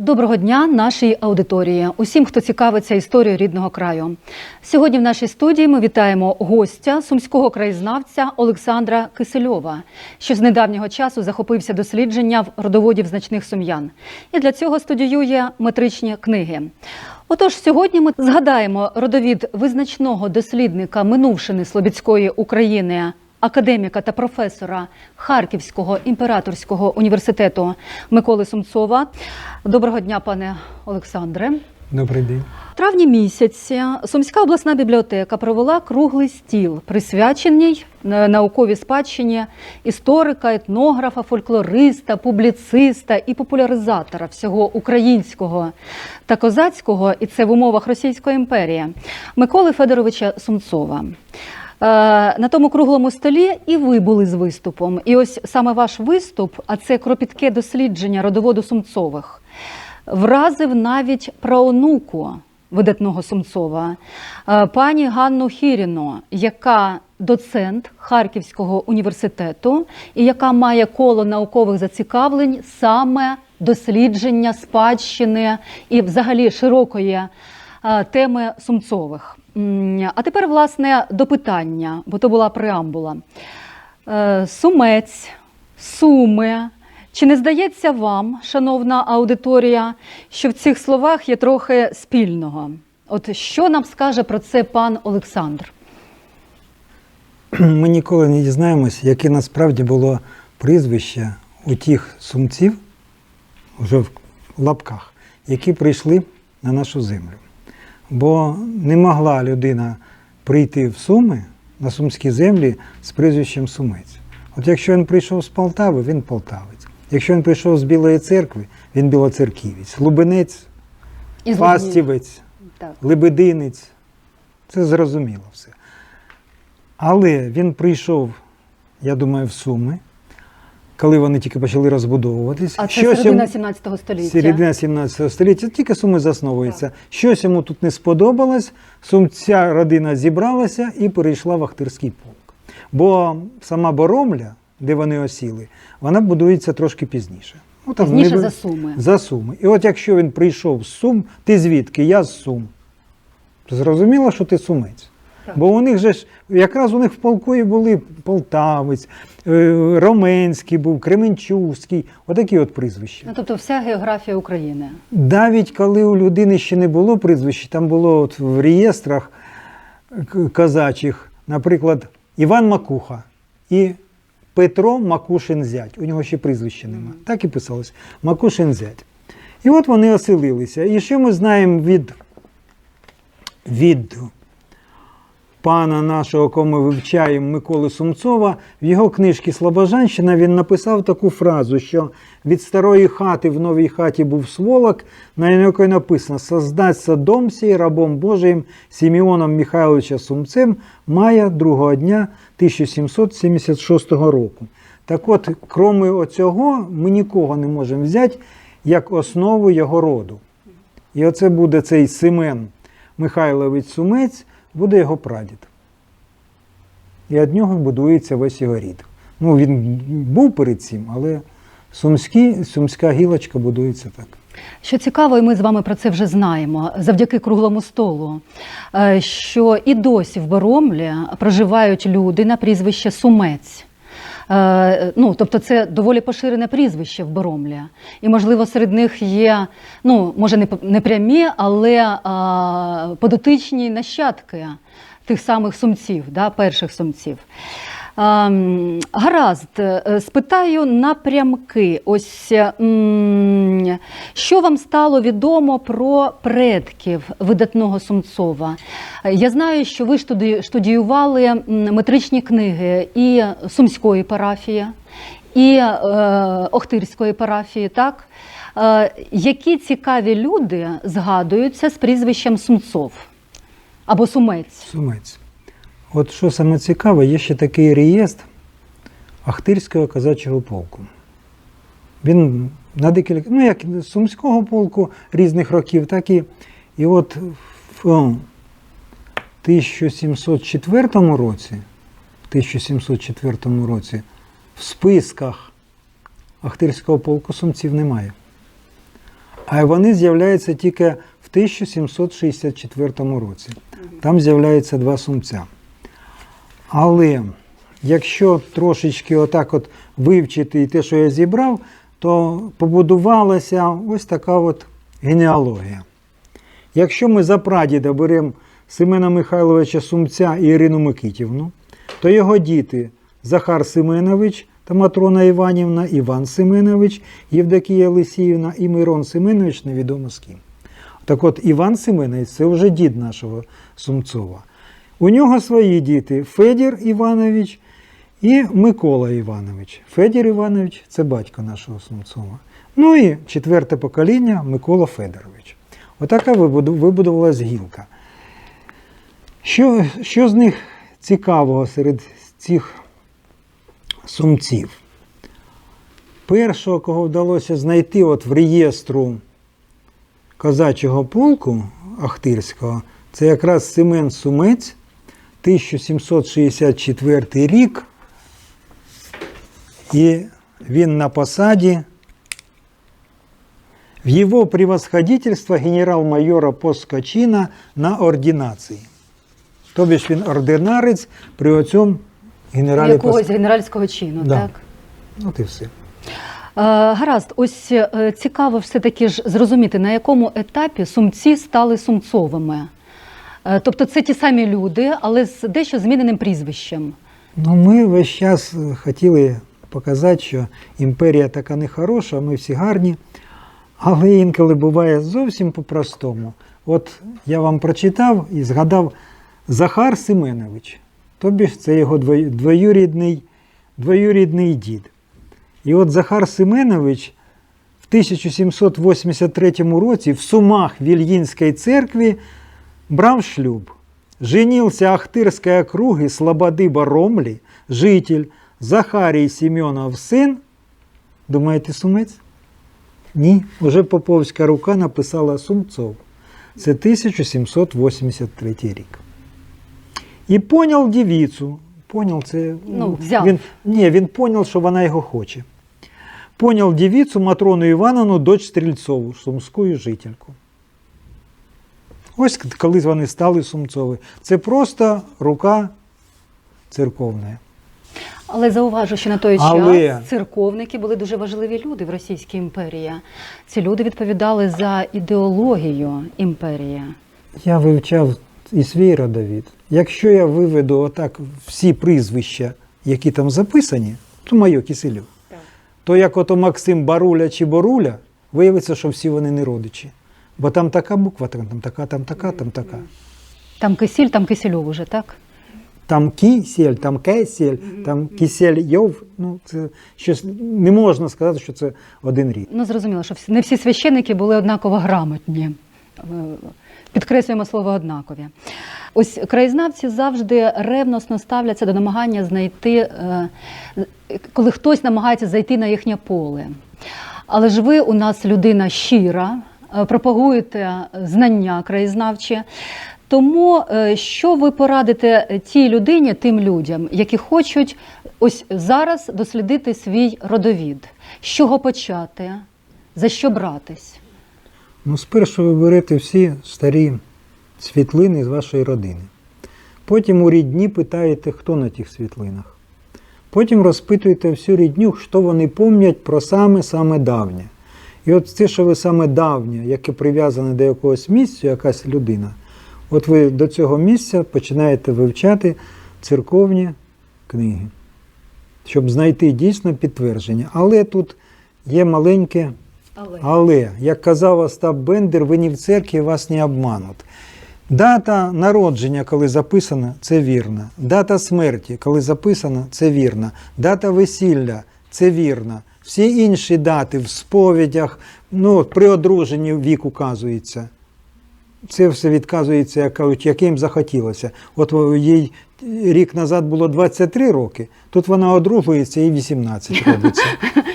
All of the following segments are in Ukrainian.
Доброго дня нашій аудиторії, усім, хто цікавиться історією рідного краю. Сьогодні в нашій студії ми вітаємо гостя сумського краєзнавця Олександра Кисельова, що з недавнього часу захопився дослідженням родоводів значних сум'ян. І для цього студіює метричні книги. Отож, сьогодні ми згадаємо родовід визначного дослідника минувшини Слобідської України академіка та професора Харківського імператорського університету Миколи Сумцова. Доброго дня, пане Олександре. Добрий день. В травні місяці Сумська обласна бібліотека провела круглий стіл, присвячений е, науковій спадщині історика, етнографа, фольклориста, публіциста і популяризатора всього українського та козацького, і це в умовах Російської імперії Миколи Федоровича Сумцова. Е, На тому круглому столі і ви були з виступом. І ось саме ваш виступ, а це кропітке дослідження родоводу Сумцових, вразив навіть праонуку видатного Сумцова, е, пані Ганну Хіріну, яка доцент Харківського університету і яка має коло наукових зацікавлень саме дослідження спадщини і взагалі широкої е, теми Сумцових. А тепер, власне, до питання, бо то була преамбула. Е, Сумець, суми. Чи не здається вам, шановна аудиторія, що в цих словах є трохи спільного? От що нам скаже про це пан Олександр? Ми ніколи не дізнаємось, яке насправді було прізвище у тих сумців, вже в лапках, які прийшли на нашу землю. Бо не могла людина прийти в Суми на сумські землі з прізвищем Сумець. От якщо він прийшов з Полтави, він полтавець. Якщо він прийшов з Білої церкви, він білоцерківець. Лубенець, Фастівець, Лебединець. Це зрозуміло все. Але він прийшов, я думаю, в Суми, коли вони тільки почали розбудовуватись. А це Щось середина 17 століття. середина 17 століття, тільки Суми засновуються. Щось йому тут не сподобалось, сумця родина зібралася і перейшла в Ахтирський полк. Бо сама Боромля, де вони осіли, вона будується трошки пізніше. Ну, там Пізніше не- за Суми. За Суми. І от якщо він прийшов з Сум, ти звідки? Я з Сум. Зрозуміло, що ти сумець. Бо у них же ж, якраз у них в полку і були Полтавець, е, Роменський був, Кременчуцький, отакі от прізвища. Ну, тобто вся географія України. Навіть коли у людини ще не було прізвища, там було от в реєстрах казачих, наприклад, Іван Макуха і Петро Макушин зять. У нього ще прізвища нема. Так і писалось. Макушин зять. І от вони оселилися. І що ми знаємо від, від пана нашого, кого ми вивчаємо Миколи Сумцова, в його книжці Слобожанщина він написав таку фразу, що від старої хати в новій хаті був сволок, на якій написано «Создаться дом сей рабом Божиїм Сімеоном Михайловича Сумцем мая другого дня 1776 року. Так от, крім оцього, ми нікого не можемо взяти як основу його роду. І оце буде цей Семен Михайлович Сумець, буде його прадід. І від нього будується весь його рід. Ну, він був перед цим, але сумські, сумська гілочка будується так. Що цікаво, і ми з вами про це вже знаємо завдяки круглому столу, е, що і досі в Боромлі проживають люди на прізвище Сумець. Е, Ну, тобто це доволі поширене прізвище в Боромлі. І, можливо, серед них є, ну, може, не прямі, але подотичні нащадки тих самих сумців, да, перших сумців. Гаразд, е, спитаю напрямки. Ось що вам стало відомо про предків видатного Сумцова? Е, Я знаю, що ви штудіювали метричні книги і Сумської парафії, і е, Охтирської парафії, так? Е, які цікаві люди згадуються з прізвищем Сумцов або Сумець? Сумець. От що саме цікаве, є ще такий реєстр Ахтирського козачого полку. Він на декілька, ну як Сумського полку різних років, так і. І от в 1704 році, в 1704 році в списках Ахтирського полку сумців немає. А вони з'являються тільки в 1764 році. Там з'являються два сумця. Але якщо трошечки отак от вивчити і те, що я зібрав, то побудувалася ось така от генеалогія. Якщо ми за прадіда беремо Семена Михайловича Сумця і Ірину Микитівну, то його діти Захар Семенович та Матрона Іванівна, Іван Семенович, Євдокія Лисіївна і Мирон Семенович невідомо з ким. Так от Іван Семенович це вже дід нашого Сумцова. У нього свої діти Федір Іванович і Микола Іванович. Федір Іванович це батько нашого Сумцова. Ну і четверте покоління Микола Федорович. Отака вибуду- вибудувалась гілка. Що, що з них цікавого серед цих сумців? Першого, кого вдалося знайти от в реєстру козачого полку Ахтирського, це якраз Семен Сумець, 1764 рік. І він на посаді. В его превосходительство генерал-майора Поскочина на ординації. Тобі ж він ординарець при оцьому генералі Якогось Поскочина. генеральського чину, Да. так? От і все. Е, Гаразд, ось е, цікаво все-таки ж зрозуміти, на якому етапі сумці стали сумцовими. Е, Тобто це ті самі люди, але з дещо зміненим прізвищем. Ну, ми весь час е, хотіли показати, що імперія така нехороша, ми всі гарні, але інколи буває зовсім по-простому. От я вам прочитав і згадав Захар Семенович, тобі ж це його двоюрідний, двоюрідний дід. І от Захар Семенович в 1783 році в Сумах Вільїнської церкви брав шлюб. Женился Ахтырской округи Слободы Баромли, житель Захарій Семенов син. Думаєте, сумець? Ні, уже Поповська рука написала Сумцов. Це 1783 рік. І поняв дівіцю. Поняв це. Ну, взяв. Він, ні, він поняв, що вона його хоче. Поняв дівіцю Матрону Івановну, дочь Стрільцову, сумську жительку. Ось коли вони стали Сумцові. Це просто рука церковна. Але зауважу, що на той Але- час церковники були дуже важливі люди в Російській імперії. Ці люди відповідали за ідеологію імперії. Я вивчав і свій родовід. Якщо я виведу отак всі прізвища, які там записані, то моє Киселю, то як ото Максим Баруля чи Боруля, виявиться, що всі вони не родичі. Бо там така буква, там така, там така, там така. Там кисіль, там кисельов уже, так? Там кісель, там кесель, там кисель йов. Ну, це щось не можна сказати, що це один рід. Ну, зрозуміло, що не всі священники були однаково грамотні. Е, Підкреслюємо слово однакові. Ось краєзнавці завжди ревносно ставляться до намагання знайти, е, коли хтось намагається зайти на їхнє поле. Але ж ви у нас людина щира, пропагуєте знання краєзнавчі. Тому е, що ви порадите тій людині, тим людям, які хочуть ось зараз дослідити свій родовід? З чого почати? За що братись? Ну, спершу ви берете всі старі світлини з вашої родини. Потім у рідні питаєте, хто на тих світлинах. Потім розпитуєте всю рідню, що вони пам'ятають про саме-саме давнє. І от те, що ви саме давнє, яке прив'язане до якогось місця, якась людина, от ви до цього місця починаєте вивчати церковні книги, щоб знайти дійсно підтвердження. Але тут є маленьке Але але, як казав Остап Бендер, ви ні в церкві вас не обмануть. Дата народження, коли записана, це вірно. Дата смерті, коли записана, це вірно. Дата весілля це вірно. Всі інші дати в сповідях, ну, при одруженні вік указується. Це все відказується, як кажуть, яким захотілося. От їй рік назад було 23 роки, тут вона одружується і 18 робиться.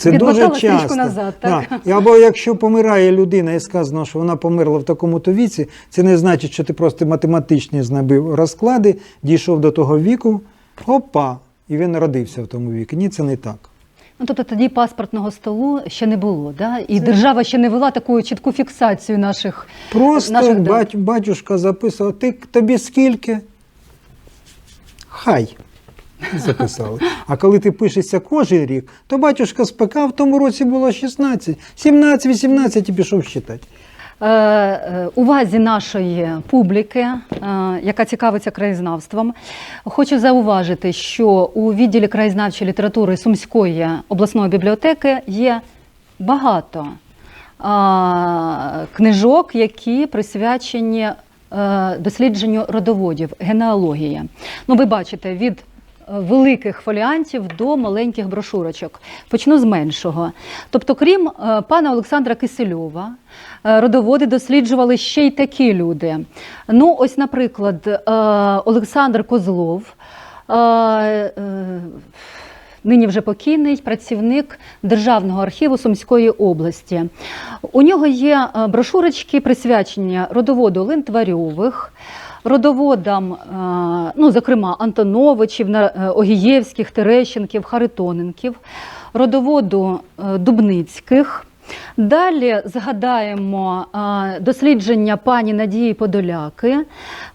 Це дуже часто. назад, так? Да. Або якщо помирає людина і сказано, що вона померла в такому-то віці, це не значить, що ти просто математичні знабив розклади, дійшов до того віку, опа, і він народився в тому віку. Ні, це не так. Ну, тобто тоді паспортного столу ще не було, да? і держава ще не вела таку чітку фіксацію наших Просто наших бать, батюшка записував, ти тобі скільки? Хай. Записали. А коли ти пишешся кожен рік, то батюшка спекав, в тому році було 16, 17, 18 і пішов считати. Е, е, увазі нашої публіки, е, яка цікавиться краєзнавством, хочу зауважити, що у відділі краєзнавчої літератури Сумської обласної бібліотеки є багато книжок, які присвячені дослідженню родоводів, генеалогії. Ну, ви бачите, від великих фоліантів до маленьких брошурочок. Почну з меншого. Тобто, крім е, пана Олександра Кисельова, е, родоводи досліджували ще й такі люди. Ну, ось, наприклад, е, Олександр Козлов. Нині вже покійний працівник Державного архіву Сумської області. У нього є брошурочки присвячені родоводу Лентварьових, родоводам, е, ну, зокрема, Антоновичів, е, Огієвських, Терещенків, Харитоненків, родоводу е, Дубницьких. Далі згадаємо дослідження пані Надії Подоляки,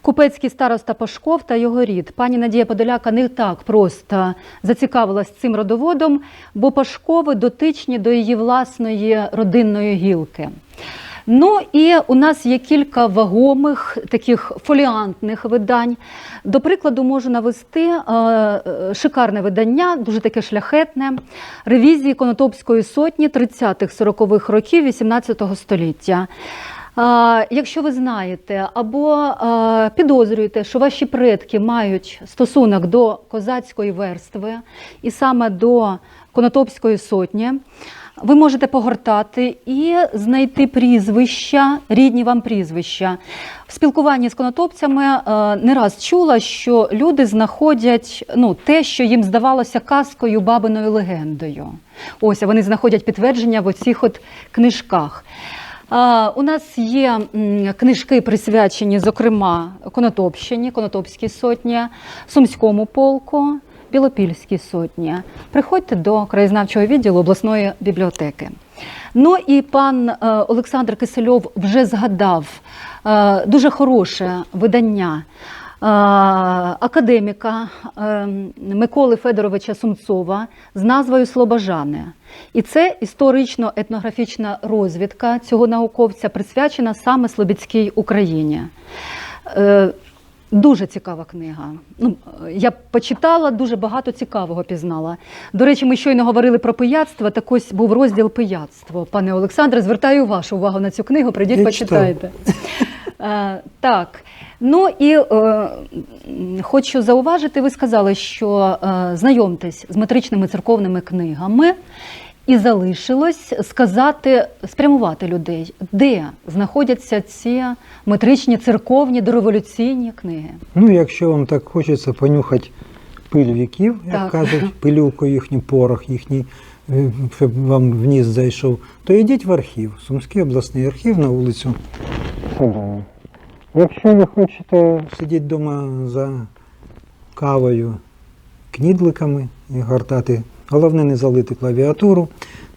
купецький староста Пашков та його рід. Пані Надія Подоляка не так просто зацікавилась цим родоводом, бо Пашкови дотичні до її власної родинної гілки. Ну і у нас є кілька вагомих таких фоліантних видань. До прикладу, можу навести е, е, шикарне видання, дуже таке шляхетне, ревізії Конотопської сотні 30-х-40-х років 18 століття. Е, Якщо ви знаєте або підозрюєте, що ваші предки мають стосунок до козацької верстви і саме до Конотопської сотні, ви можете погортати і знайти прізвища, рідні вам прізвища. В спілкуванні з конотопцями е, не раз чула, що люди знаходять ну, те, що їм здавалося казкою, бабиною легендою. Ось вони знаходять підтвердження в оцих от книжках. У нас є книжки присвячені, зокрема, Конотопщині, Конотопській сотні, Сумському полку, Білопільській сотні. Приходьте до краєзнавчого відділу обласної бібліотеки. Ну і пан е, Олександр Кисельов вже згадав е, дуже хороше видання е, академіка Миколи Федоровича Сумцова з назвою Слобожани. І це історично-етнографічна розвідка цього науковця присвячена саме Слобідській Україні. Дуже цікава книга. Ну, я почитала, дуже багато цікавого пізнала. До речі, ми щойно говорили про пияцтво, так ось був розділ пияцтво. Пане Олександре, звертаю вашу увагу на цю книгу, прийдіть, Я почитайте. Е, Так. Ну і е, хочу зауважити, ви сказали, що е, знайомтесь з метричними церковними книгами. І залишилось сказати, спрямувати людей, де знаходяться ці метричні церковні дореволюційні книги. Ну, якщо вам так хочеться понюхати пиль віків, як Так. кажуть, пилюку їхню, порох їхній, е, щоб вам в ніс зайшов, то йдіть в архів, Сумський обласний архів на вулицю. Садову. Якщо ви хочете сидіти вдома за кавою, кнідликами і гортати, головне не залити клавіатуру,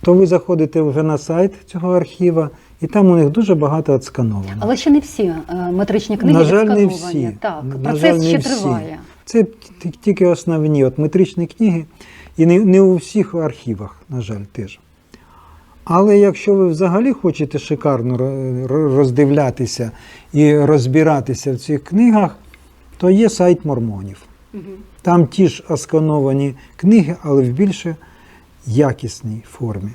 то ви заходите вже на сайт цього архіва, і там у них дуже багато отскановано. Але ще не всі е, метричні книги На жаль, не всі. Так, На процес жаль, не ще всі. триває. Це тільки основні от метричні книги, і не, не у всіх архівах, на жаль, теж. Але якщо ви взагалі хочете шикарно ро- ро- роздивлятися і розбиратися в цих книгах, то є сайт мормонів. Там ті ж оскановані книги, але в більш якісній формі.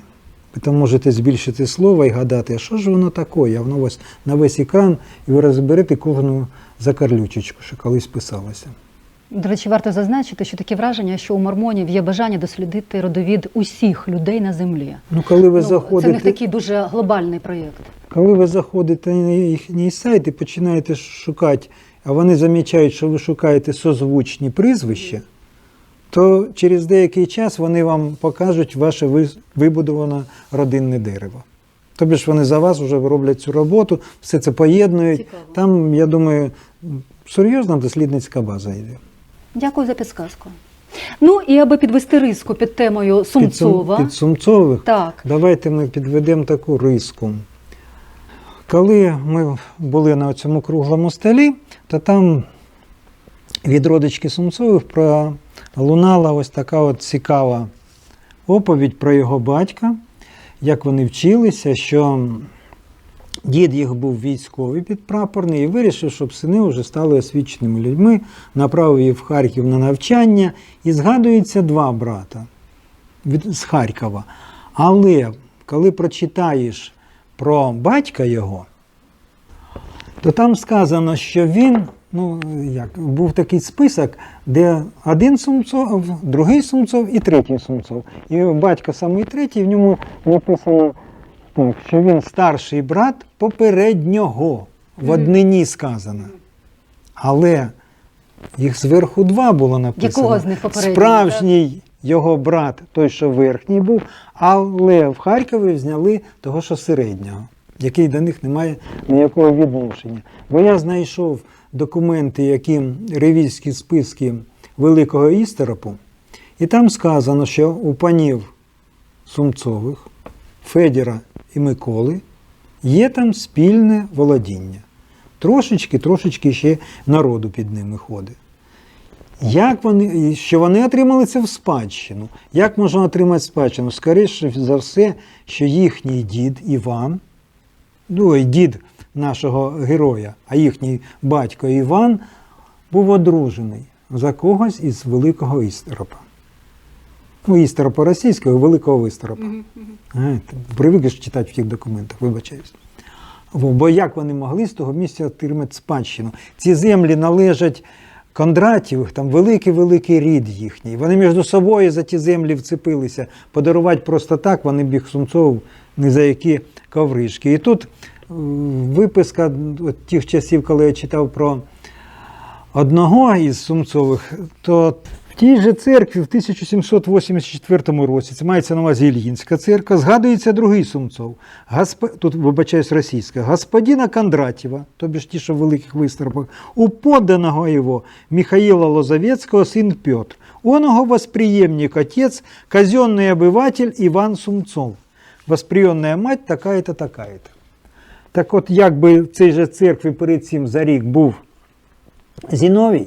Ви там можете збільшити слово і гадати, а що ж воно таке? А воно вас на весь екран, і ви розберете кожну закарлючечку, що колись писалося. До речі, варто зазначити, що таке враження, що у мормонів є бажання дослідити родовід усіх людей на землі. Ну, коли ви Ну, заходите, Це в них такий дуже глобальний проєкт. коли ви заходите на їхній сайт і починаєте шукати, а вони замічають, що ви шукаєте созвучні прізвища, то через деякий час вони вам покажуть ваше вибудоване родинне дерево. Тобі ж вони за вас вже роблять цю роботу, все це поєднують. Цікаво. Там, я думаю, серйозна дослідницька база йде. Дякую за підсказку. Ну і аби підвести риску під темою Сумцова. Під, під Сумцових Так. Давайте ми підведемо таку риску. Коли ми були на цьому круглому столі, то там від родички Сумцових пролунала ось така от цікава оповідь про його батька, як вони вчилися, що дід їх був військовий підпрапорний і вирішив, щоб сини вже стали освіченими людьми, направив їх в Харків на навчання, і згадується два брата від, з Харкова. Але коли прочитаєш про батька його, то там сказано, що він, ну як, був такий список, де один Сумцов, другий Сумцов і третій Сумцов. І батько самий третій, в ньому написано так, що він старший брат попереднього. В однині сказано. Але їх зверху два було написано. Якого з них Справжній його брат, той, що верхній був, але в Харкові зняли того, що середнього, який до них не має ніякого відношення. Бо я знайшов документи, які ревізійські списки Великого Істеропу, і там сказано, що у панів Сумцових, Федіра і Миколи є там спільне володіння. Трошечки, трошечки ще народу під ними ходить. Як вони, що вони отримали це в спадщину? Як можна отримати спадщину? Скоріше за все, що їхній дід Іван, ну і дід нашого героя, а їхній батько Іван був одружений за когось із Великого Істеропа. Ну, Істеропа російського, Великого Вистеропа. Знаєте, Привикли ж читати в тих документах, вибачаюсь. Бо бо як вони могли з того місця отримати спадщину? Ці землі належать Кондратівих, там великий-великий рід їхній. Вони між собою за ті землі вцепилися. Подарувати просто так, вони б їх Сумцов ні за які ковришки. І тут е, виписка от тих часів, коли я читав про одного із Сумцових, то в тій же церкві в 1784 році, це мається на увазі Ільїнська церква, згадується другий Сумцов. Госп... Тут, вибачаюсь, російська. Господина Кондратєва, тобі ж ті, що в великих виступах, у подданого його Михаила Лозовецкого сын Петр. Он его восприемник, отец, казенный обыватель Иван Сумцов. Восприйомная мать така-то, така-то. Так от, якби в цій же церкві перед цим за рік був Зіновій,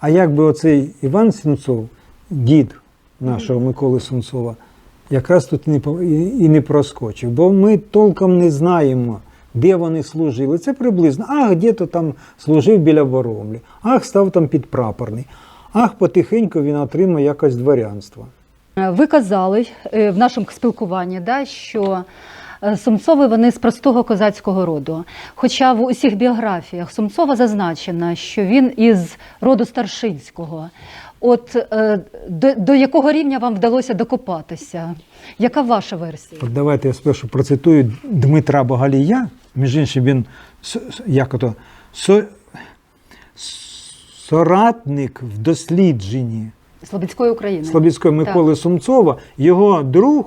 а якби оцей Іван Сумцов, дід нашого Миколи Сумцова, якраз тут і не проскочив. Бо ми толком не знаємо, де вони служили. Це приблизно. Ах, де-то там служив біля Воромлі, ах, став там підпрапорний. Ах, потихеньку він отримав якось дворянство. Е, Ви казали е, в нашому спілкуванні, да, що е, Сумцови вони з простого козацького роду. Хоча в усіх біографіях Сумцова зазначено, що він із роду старшинського. От до, до якого рівня вам вдалося докопатися? Яка ваша версія? От давайте я спершу процитую Дмитра Богалія. Між іншим, він як ото, со, соратник в дослідженні Слобідської України. Слобідської Миколи Сумцова, його друг,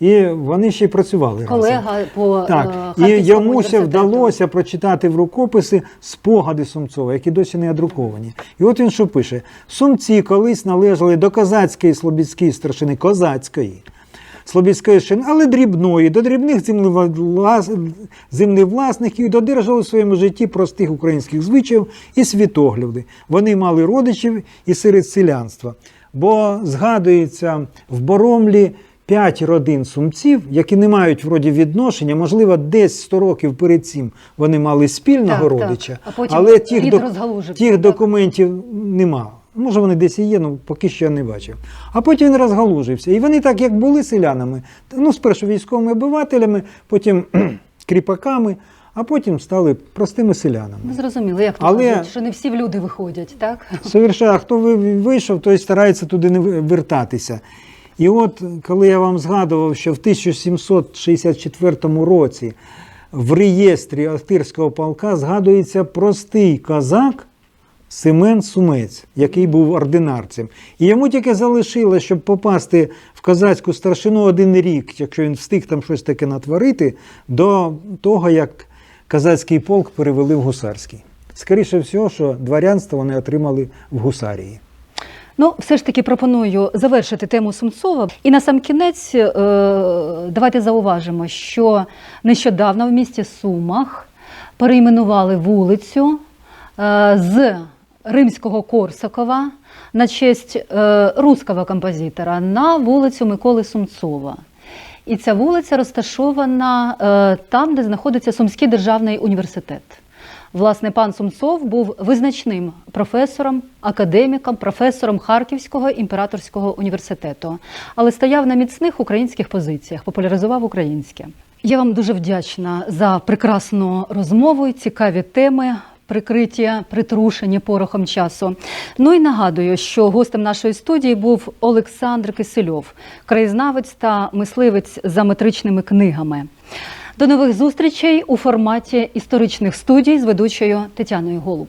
і вони ще й працювали разом. Колега по е, Так, і йому ще вдалося прочитати в рукописи спогади Сумцова, які досі не одруковані. І от він що пише: Сумці колись належали до козацької слобідської старшини, козацької. Слобідської але дрібної, до дрібних землевлас- землевласників і додержали в своєму житті простих українських звичаїв і світогляди. Вони мали родичів і серед селянства. Бо згадується в Боромлі п'ять родин сумців, які не мають вроді відношення, можливо, десь 100 років перед цим вони мали спільного Так, так. родича, А потім але тих, док- тих документів нема. Може, вони десь і є, ну поки що я не бачив. А потім він розгалужився. І вони так, як були селянами, ну, спершу військовими обивателями, потім кріпаками, а потім стали простими селянами. Ну, зрозуміло, як то Але- кажуть, що не всі в люди виходять, так? Совершенно, а хто ви- вийшов, той старається туди не вертатися. І от коли я вам згадував, що в 1764 році в реєстрі Охтирського полка згадується простий козак Семен Сумець, який був ординарцем. І йому тільки залишилось, щоб попасти в козацьку старшину один рік, якщо він встиг там щось таке натворити, до того, як козацький полк перевели в гусарський. Скоріше всього, що дворянство вони отримали в гусарії. Ну, все ж таки пропоную завершити тему Сумцова. І на сам кінець е, давайте зауважимо, що нещодавно в місті Сумах перейменували вулицю е, з римського Корсакова на честь е, руського композитора на вулицю Миколи Сумцова. І ця вулиця розташована е, там, де знаходиться Сумський державний університет. Власне, пан Сумцов був визначним професором, академіком, професором Харківського імператорського університету, але стояв на міцних українських позиціях, популяризував українське. Я вам дуже вдячна за прекрасну розмову, цікаві теми. Прикриті, притрушені порохом часу. Ну і нагадую, що гостем нашої студії був Олександр Кисельов, краєзнавець та мисливець за метричними книгами. До нових зустрічей у форматі історичних студій з ведучою Тетяною Голуб.